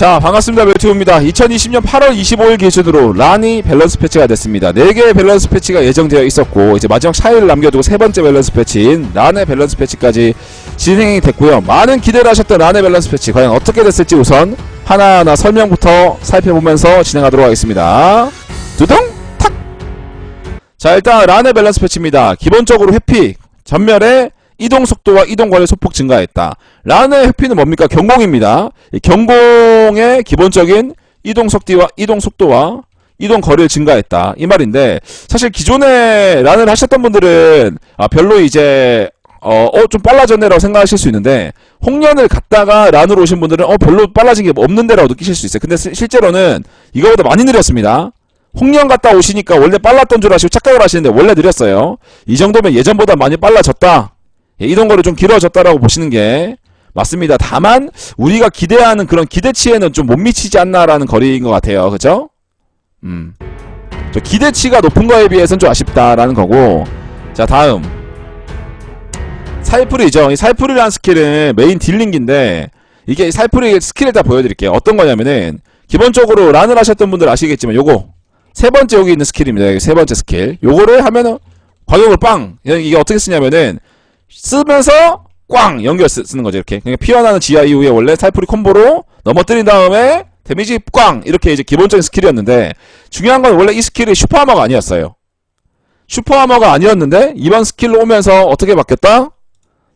자 반갑습니다. 멜튜브입니다. 2020년 8월 25일 기준으로 란이 밸런스 패치가 됐습니다. 4개의 밸런스 패치가 예정되어 있었고 이제 마지막 차이를 남겨두고 세 번째 밸런스 패치인 란의 밸런스 패치까지 진행이 됐고요. 많은 기대를 하셨던 란의 밸런스 패치 과연 어떻게 됐을지 우선 하나하나 설명부터 살펴보면서 진행하도록 하겠습니다. 두둥! 탁! 자 일단 란의 밸런스 패치입니다. 기본적으로 회피 전멸의 이동 속도와 이동 거리 소폭 증가했다. 란의 회피는 뭡니까? 경공입니다. 이 경공의 기본적인 이동 속도와 이동 속도와 이동 거리를 증가했다. 이 말인데 사실 기존에 란을 하셨던 분들은 아, 별로 이제 어, 어, 좀 빨라졌네라고 생각하실 수 있는데, 홍련을 갔다가 란으로 오신 분들은, 어, 별로 빨라진 게 없는데라고 느끼실 수 있어요. 근데 시- 실제로는 이거보다 많이 느렸습니다. 홍련 갔다 오시니까 원래 빨랐던 줄 아시고 착각을 하시는데 원래 느렸어요. 이 정도면 예전보다 많이 빨라졌다. 예, 이동 거리 좀 길어졌다라고 보시는 게 맞습니다. 다만 우리가 기대하는 그런 기대치에는 좀 못 미치지 않나라는 거리인 것 같아요. 그죠? 음. 저 기대치가 높은 거에 비해서는 좀 아쉽다라는 거고. 자, 다음. 살풀이죠. 이 살풀이라는 스킬은 메인 딜링기인데 이게 살풀이 스킬을 다 보여드릴게요. 어떤 거냐면은 기본적으로 란을 하셨던 분들 아시겠지만 요거 세 번째 여기 있는 스킬입니다. 세 번째 스킬. 요거를 하면은 과격을 빵. 이게 어떻게 쓰냐면은 쓰면서 꽝 연결 쓰, 는 거죠 이렇게. 그러니까 피어나는 지하 이후에 원래 살풀이 콤보로 넘어뜨린 다음에 데미지 꽝! 이렇게 이제 기본적인 스킬이었는데 중요한 건 원래 이 스킬이 슈퍼하머가 아니었어요. 슈퍼하머가 아니었는데 이번 스킬로 오면서 어떻게 바뀌었다?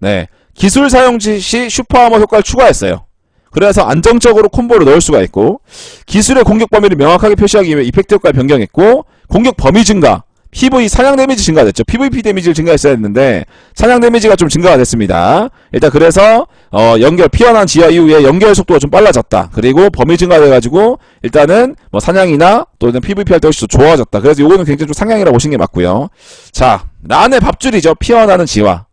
네. 기술 사용 시 슈퍼하머 효과를 추가했어요. 그래서 안정적으로 콤보를 넣을 수가 있고 기술의 공격 범위를 명확하게 표시하기 위해 이펙트 효과를 변경했고 공격 범위 증가 PV 사냥 데미지 증가됐죠. PVP 데미지를 증가했어야 했는데 사냥 데미지가 좀 증가가 됐습니다. 일단 그래서 어 연결 피어난 지하 이후에 연결 속도가 좀 빨라졌다. 그리고 범위 증가돼가지고 일단은 뭐 사냥이나 또는 PVP 할 때 훨씬 더 좋아졌다. 그래서 요거는 굉장히 좀 상향이라고 보시는 게 맞고요. 자 란의 밥줄이죠. 피어나는 지화.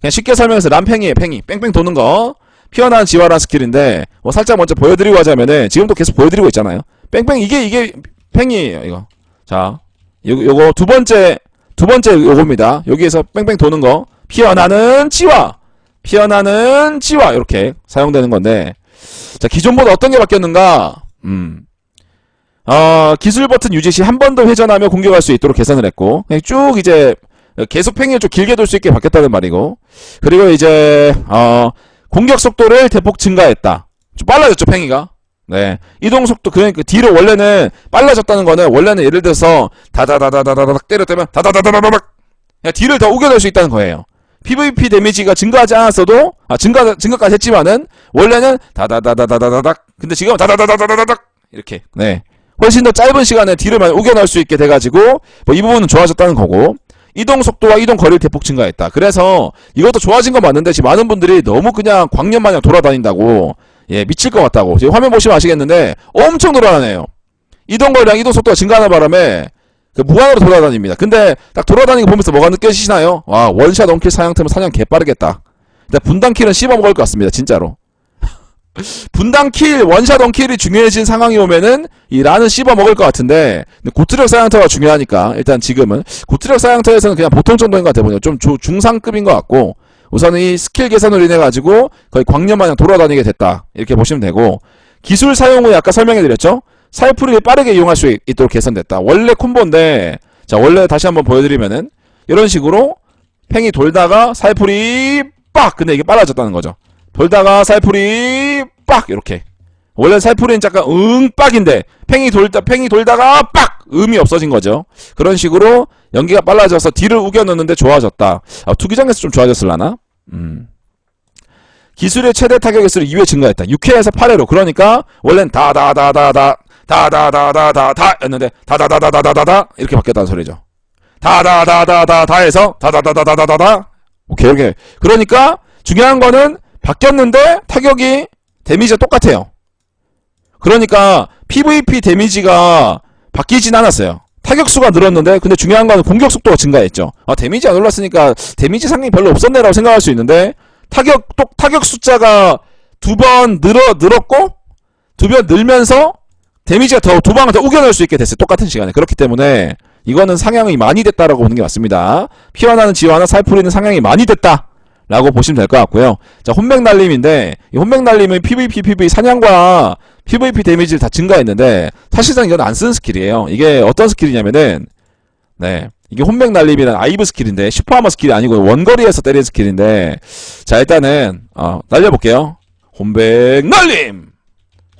그냥 쉽게 설명해서 란팽이에요. 팽이 뺑뺑 도는 거. 피어나는 지화라는 스킬인데 뭐 살짝 먼저 보여드리고 하자면은 지금도 계속 보여드리고 있잖아요. 뺑뺑 이게 이게 팽이에요. 이거. 자 요, 요거 두 번째 두 번째 요겁니다. 여기에서 뺑뺑 도는 거 피어나는 지화 피어나는 지화 이렇게 사용되는 건데 자 기존보다 어떤 게 바뀌었는가? 음. 어, 기술 버튼 유지 시 한 번 더 회전하며 공격할 수 있도록 개선을 했고 쭉 이제 계속 팽이를 좀 길게 돌 수 있게 바뀌었다는 말이고 그리고 이제 어, 공격 속도를 대폭 증가했다. 좀 빨라졌죠 팽이가. 네. 이동 속도, 그러니까 뒤로 원래는 빨라졌다는 거는 원래는 예를 들어서 다다다다다다닥 때렸다면 다다다다다닥 뒤를 더 우겨낼 수 있다는 거예요. PVP 데미지가 증가하지 않았어도, 아, 증가, 증가까지 했지만은 원래는 다다다다다다닥 근데 지금은 다다다다다다닥 이렇게, 네. 훨씬 더 짧은 시간에 뒤를 많이 우겨낼 수 있게 돼가지고 뭐 이 부분은 좋아졌다는 거고 이동 속도와 이동 거리를 대폭 증가했다. 그래서 이것도 좋아진 건 맞는데 지금 많은 분들이 너무 그냥 광년 마냥 돌아다닌다고 예, 미칠 것 같다고. 지금 화면 보시면 아시겠는데 엄청 돌아다녀요. 이동 거리랑 이동 속도가 증가하는 바람에 그 무한으로 돌아다닙니다. 근데 딱 돌아다니는 거 보면서 뭐가 느껴지시나요? 와, 원샷 원킬 사냥템은 사냥 개빠르겠다. 일단 분단킬은 씹어 먹을 것 같습니다. 진짜로. 분단킬, 원샷 원킬이 중요해진 상황이 오면은 이 라는 씹어 먹을 것 같은데 근데 고트력 사양터가 중요하니까 일단 지금은 고트력 사양터에서는 그냥 보통 정도인 것 같아요. 좀 조- 중상급인 것 같고 우선은 이 스킬 개선으로 인해 가지고 거의 광년 마냥 돌아다니게 됐다. 이렇게 보시면 되고 기술 사용 후에 아까 설명해 드렸죠? 살풀이를 빠르게 이용할 수 있, 도록 개선됐다. 원래 콤보인데 자 원래 다시 한번 보여 드리면은 이런 식으로 팽이 돌다가 살풀이 빡! 근데 이게 빨라졌다는 거죠. 돌다가 살풀이 빡! 이렇게. 원래 살풀이는 잠깐 응 빡인데 팽이 돌다 팽이 돌다가 빡! 음이 없어진 거죠. 그런 식으로 연기가 빨라져서 뒤를 우겨 넣는데 좋아졌다. 아, 투기장에서 좀 좋아졌을라나? 음. 기술의 최대 타격 횟수를 2회 증가했다. 6회에서 8회로. 그러니까 원래는 다다다다다 다다다다다다 였는데 다다다다다다다 이렇게 바뀌었다는 소리죠. 다다다다다다에서 다다다다다다다 오케이 이렇게. 그러니까 중요한 거는 바뀌었는데 타격이 데미지가 똑같아요. 그러니까 PVP 데미지가 바뀌진 않았어요. 타격수가 늘었는데 근데 중요한 건 공격 속도가 증가했죠. 아 데미지 안 올랐으니까 데미지 상승이 별로 없었네라고 생각할 수 있는데 타격 또 타격 숫자가 두 번 늘어 늘었고 두 번 늘면서 데미지가 더 두 방을 더 우겨낼 수 있게 됐어요. 똑같은 시간에 그렇기 때문에 이거는 상향이 많이 됐다라고 보는 게 맞습니다. 피어나는 지화나 살풀이는 상향이 많이 됐다. 라고 보시면 될 것 같고요. 자, 혼맥 날림인데, 이 혼맥 날림은 PVP, PV 사냥과 PVP 데미지를 다 증가했는데 사실상 이건 안 쓰는 스킬이에요. 이게 어떤 스킬이냐면은 네 이게 혼맥 날림이라는 아이브 스킬인데 슈퍼하머 스킬이 아니고 원거리에서 때리는 스킬인데 자 일단은 어, 날려볼게요. 혼백 날림,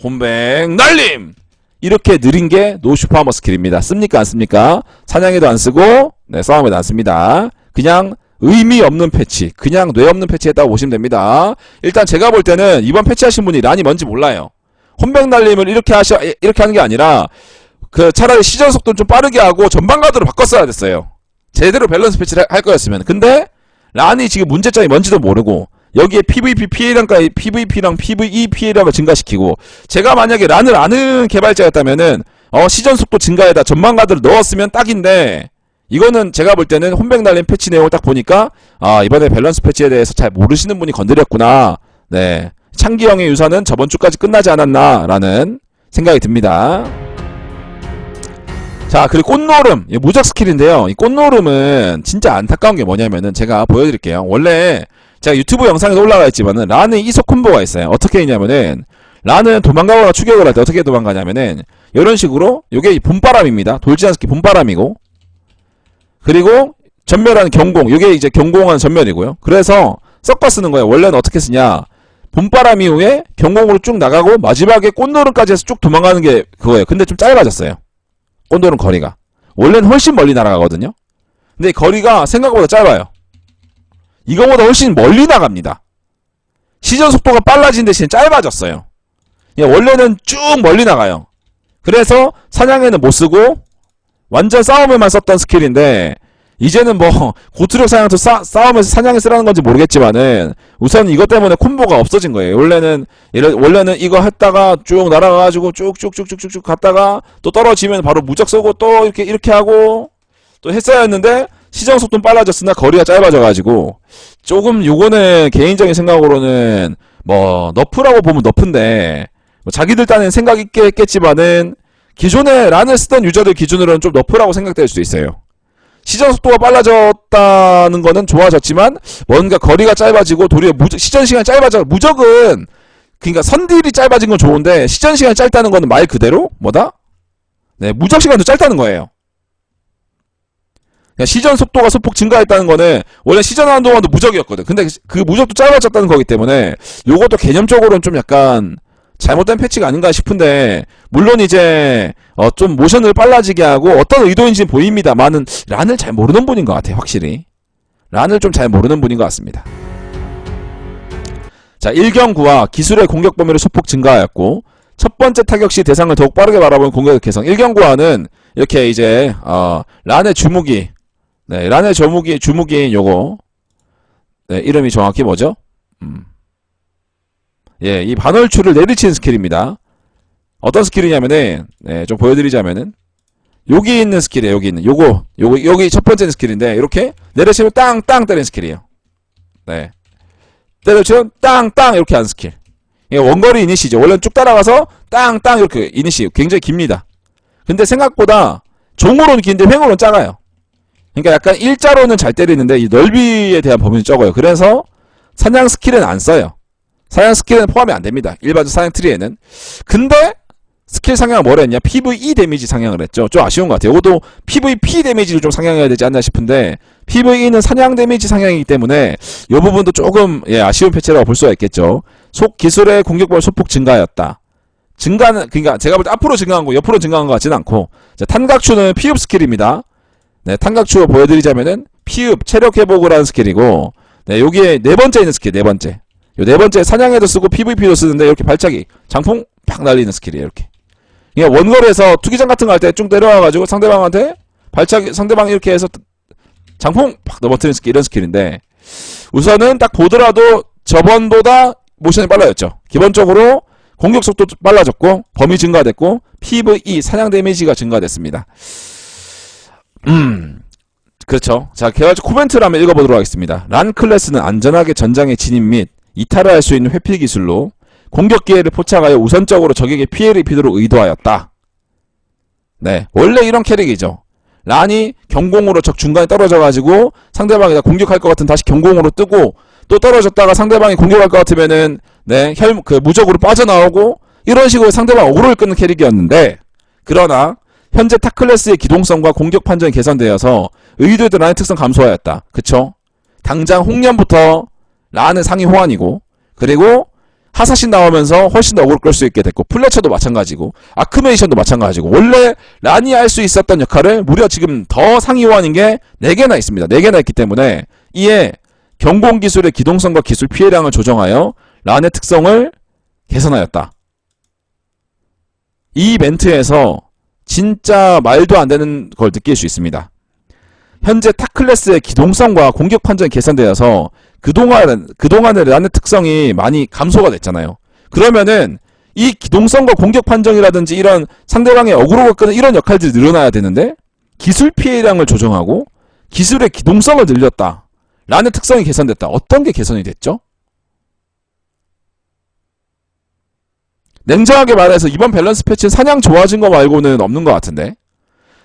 혼백 날림. 이렇게 느린 게 노 슈퍼하머 스킬입니다. 씁니까 안 씁니까? 사냥에도 안 쓰고 네 싸움에도 안 씁니다. 그냥 의미 없는 패치, 그냥 뇌 없는 패치했다고 보시면 됩니다. 일단 제가 볼 때는 이번 패치하신 분이 란이 뭔지 몰라요. 혼백 날림을 이렇게 하셔 이렇게 하는 게 아니라 그 차라리 시전 속도를 좀 빠르게 하고 전방 가드로 바꿨어야 됐어요. 제대로 밸런스 패치를 할 거였으면. 근데 란이 지금 문제점이 뭔지도 모르고 여기에 PVP 피해량까지 PVP랑 PVE 피해량을 증가시키고 제가 만약에 란을 아는 개발자였다면은 어 시전 속도 증가에다 전방 가드를 넣었으면 딱인데 이거는 제가 볼 때는 혼백 날림 패치 내용을 딱 보니까 아 이번에 밸런스 패치에 대해서 잘 모르시는 분이 건드렸구나. 네. 창기 형의 유사는 저번 주까지 끝나지 않았나라는 생각이 듭니다. 자, 그리고 꽃노름. 이 무적 스킬인데요. 이 꽃노름은 진짜 안타까운 게 뭐냐면은 제가 보여드릴게요. 원래 제가 유튜브 영상에도 올라가 있지만은 라는 이속 콤보가 있어요. 어떻게 있냐면은 라는 도망가거나 추격을 할 때 어떻게 도망가냐면은 이런 식으로 요게 봄바람입니다. 돌진한 스킬 봄바람이고 그리고 전멸하는 경공. 요게 이제 경공하는 전멸이고요. 그래서 섞어 쓰는 거예요. 원래는 어떻게 쓰냐? 봄바람 이후에 경공으로 쭉 나가고 마지막에 꽃노름까지 해서 쭉 도망가는 게 그거예요. 근데 좀 짧아졌어요. 꽃노름 거리가. 원래는 훨씬 멀리 날아가거든요. 근데 거리가 생각보다 짧아요. 이거보다 훨씬 멀리 나갑니다. 시전 속도가 빨라진 대신 짧아졌어요. 예, 원래는 쭉 멀리 나가요. 그래서 사냥에는 못 쓰고 완전 싸움에만 썼던 스킬인데 이제는 뭐 고투력 사냥도 싸, 싸움에서 사냥에 쓰라는 건지 모르겠지만은 우선 이것 때문에 콤보가 없어진 거예요. 원래는 예를 원래는 이거 했다가 쭉 날아가가지고 쭉쭉쭉쭉쭉 갔다가 또 떨어지면 바로 무적 쏘고 또 이렇게 이렇게 하고 또 했어야 했는데 시정 속도는 빨라졌으나 거리가 짧아져가지고 조금 요거는 개인적인 생각으로는 뭐 너프라고 보면 너프인데 뭐 자기들 딴엔 생각 있게 했겠지만은 기존에 란을 쓰던 유저들 기준으로는 좀 너프라고 생각될 수 있어요. 시전 속도가 빨라졌다는 거는 좋아졌지만 뭔가 거리가 짧아지고 도리어 무적, 시전 시간이 짧아져 무적은 그러니까 선딜이 짧아진 건 좋은데 시전 시간이 짧다는 거는 말 그대로 뭐다? 네 무적 시간도 짧다는 거예요. 그러니까 시전 속도가 소폭 증가했다는 거는 원래 시전하는 동안도 무적이었거든. 근데 그 무적도 짧아졌다는 거기 때문에 요것도 개념적으로는 좀 약간 잘못된 패치가 아닌가 싶은데 물론 이제 어 좀 모션을 빨라지게 하고 어떤 의도인지 는 보입니다만은 란을 잘 모르는 분인 것 같아요 확실히 란을 좀 잘 모르는 분인 것 같습니다 자 1경구와 기술의 공격 범위를 소폭 증가하였고 첫 번째 타격 시 대상을 더욱 빠르게 바라보는 공격 개성 1경구와는 이렇게 이제 어 란의 주무기 네 란의 주무기 주무기인 요거 네 이름이 정확히 뭐죠? 음. 예, 이 반월추를 내리치는 스킬입니다. 어떤 스킬이냐면은, 네, 좀 보여드리자면은, 여기 있는 스킬이에요, 여기 있는. 요거, 요거, 여기 첫 번째 스킬인데, 이렇게 내려치면 땅, 땅 때리는 스킬이에요. 네. 때려치면 땅, 땅, 이렇게 하는 스킬. 이게 원거리 이니시죠. 원래는 쭉 따라가서 땅, 땅, 이렇게 이니시. 굉장히 깁니다. 근데 생각보다 종으로는 긴데 횡으로는 작아요. 그러니까 약간 일자로는 잘 때리는데, 이 넓이에 대한 범위는 적어요. 그래서 사냥 스킬은 안 써요. 사냥 스킬은 포함이 안 됩니다. 일반적 사냥 트리에는. 근데 스킬 상향을 뭐라 했냐? PVE 데미지 상향을 했죠. 좀 아쉬운 것 같아요. 이것도 PVP 데미지를 좀 상향해야 되지 않나 싶은데 PVE는 사냥 데미지 상향이기 때문에 이 부분도 조금 예, 아쉬운 패치라고 볼 수가 있겠죠. 속 기술의 공격범위 소폭 증가하였다. 증가는 그러니까 제가 볼 때 앞으로 증가한 거 옆으로 증가한 것 같지는 않고 자, 탄각추는 피읍 스킬입니다. 네, 탄각추 보여드리자면은 피읍 체력 회복을 하는 스킬이고 네, 여기에 네 번째 있는 스킬 네 번째. 요네 번째 사냥에도 쓰고 PVP도 쓰는데 이렇게 발차기 장풍 팍 날리는 스킬이에요 이렇게. 이게 원거리에서 투기장 같은 거 할 때 쭉 내려와가지고 상대방한테 발차기 상대방 이렇게 해서 장풍 팍 넘어뜨리는 스킬 이런 스킬인데 우선은 딱 보더라도 저번보다 모션이 빨라졌죠. 기본적으로 공격 속도 빨라졌고 범위 증가됐고 PVE 사냥 데미지가 증가됐습니다. 음 그렇죠. 자 개발자 코멘트를 한번 읽어보도록 하겠습니다. 란 클래스는 안전하게 전장에 진입 및 이탈을 할 수 있는 회피 기술로 공격 기회를 포착하여 우선적으로 적에게 피해를 입히도록 의도하였다. 네, 원래 이런 캐릭이죠. 란이 경공으로 적 중간에 떨어져가지고 상대방이 다 공격할 것 같은 다시 경공으로 뜨고 또 떨어졌다가 상대방이 공격할 것 같으면은 네, 혈, 그 무적으로 빠져나오고 이런 식으로 상대방 어그로를 끄는 캐릭이었는데 그러나 현재 타클래스의 기동성과 공격 판정이 개선되어서 의도했던 라인 특성 감소하였다. 그쵸? 당장 홍련부터 라는 상위 호환이고 그리고 하사신 나오면서 훨씬 더 어그로 끌수 있게 됐고 플래처도 마찬가지고 아크메이션도 마찬가지고 원래 란이 할 수 있었던 역할을 무려 지금 더 상위 호환인 게 4개나 있습니다. 4개나 있기 때문에 이에 경공 기술의 기동성과 기술 피해량을 조정하여 란의 특성을 개선하였다. 이 멘트에서 진짜 말도 안 되는 걸 느낄 수 있습니다. 현재 타클래스의 기동성과 공격 판정이 개선되어서 그동안, 그동안의 란의 특성이 많이 감소가 됐잖아요. 그러면은 이 기동성과 공격 판정이라든지 이런 상대방의 어그로가 끄는 이런 역할들이 늘어나야 되는데 기술 피해량을 조정하고 기술의 기동성을 늘렸다. 라는 특성이 개선됐다. 어떤 게 개선이 됐죠? 냉정하게 말해서 이번 밸런스 패치는 사냥 좋아진 거 말고는 없는 것 같은데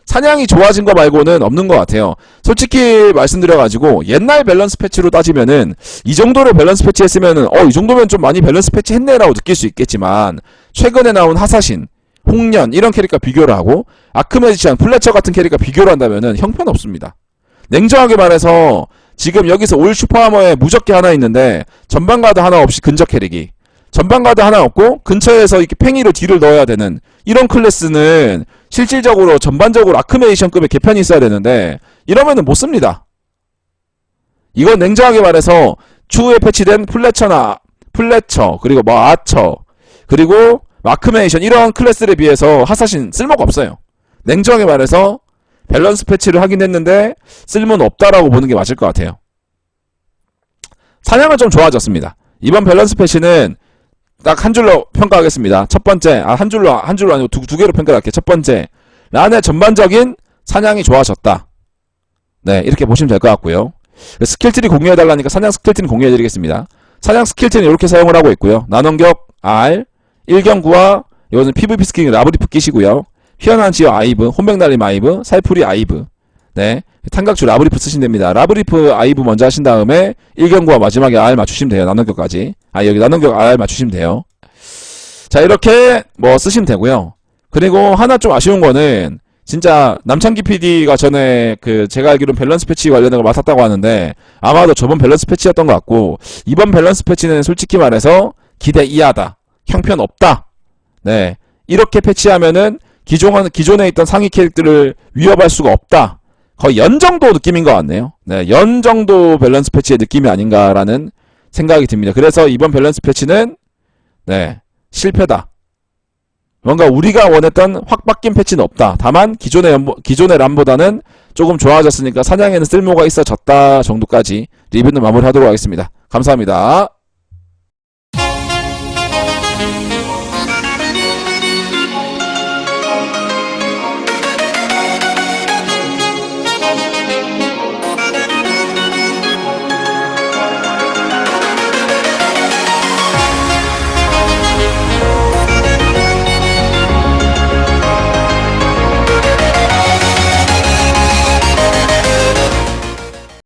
사냥이 좋아진 거 말고는 없는 것 같아요. 솔직히 말씀드려가지고 옛날 밸런스 패치로 따지면은 이 정도로 밸런스 패치 했으면은 어 이 정도면 좀 많이 밸런스 패치 했네라고 느낄 수 있겠지만 최근에 나온 하사신 홍련 이런 캐릭터 비교를 하고 아크메지션 플래처 같은 캐릭터 비교를 한다면은 형편없습니다. 냉정하게 말해서 지금 여기서 올 슈퍼하머에 무적기 하나 있는데 전방 가드 하나 없이 근접 캐릭이 전방 가드 하나 없고 근처에서 이렇게 팽이로 딜을 넣어야 되는 이런 클래스는 실질적으로 전반적으로 아크메이션급의 개편이 있어야 되는데 이러면은 못 씁니다. 이건 냉정하게 말해서 추후에 패치된 플래처나 플래처 그리고 뭐 아처 그리고 아크메이션 이런 클래스에 비해서 하사신 쓸모가 없어요. 냉정하게 말해서 밸런스 패치를 하긴 했는데 쓸모는 없다라고 보는 게 맞을 것 같아요. 사냥은 좀 좋아졌습니다. 이번 밸런스 패치는 딱 한 줄로 평가하겠습니다. 첫 번째, 아, 한 줄로, 한 줄로 아니고 두, 두 개로 평가할게요. 첫 번째, 란의 전반적인 사냥이 좋아졌다. 네, 이렇게 보시면 될 것 같고요. 스킬트리 공유해달라니까 사냥 스킬트리 공유해드리겠습니다. 사냥 스킬트리는 이렇게 사용을 하고 있고요. 나눔격 R, 일경구와 이거는 PVP 스킬 라브리프 끼시고요. 휘어난 지어 아이브, 혼백날림 아이브, 살풀이 아이브. 네. 탄각주 라브리프 쓰시면 됩니다. 라브리프 아이브 먼저 하신 다음에 일경구와 마지막에 R 맞추시면 돼요. 나눔격까지. 아, 여기 나눔격 R 맞추시면 돼요. 자, 이렇게 뭐 쓰시면 되고요. 그리고 하나 좀 아쉬운 거는 진짜 남창기 PD가 전에 그 제가 알기로는 밸런스 패치 관련된 걸 맡았다고 하는데 아마도 저번 밸런스 패치였던 것 같고 이번 밸런스 패치는 솔직히 말해서 기대 이하다. 형편 없다. 네. 이렇게 패치하면은 기존, 기존에 있던 상위 캐릭터를 위협할 수가 없다. 거의 연 정도 느낌인 것 같네요. 네, 연 정도 밸런스 패치의 느낌이 아닌가라는 생각이 듭니다. 그래서 이번 밸런스 패치는 네, 실패다. 뭔가 우리가 원했던 확 바뀐 패치는 없다. 다만 기존의 연보, 기존의 람보다는 조금 좋아졌으니까 사냥에는 쓸모가 있어졌다 정도까지 리뷰는 마무리하도록 하겠습니다. 감사합니다.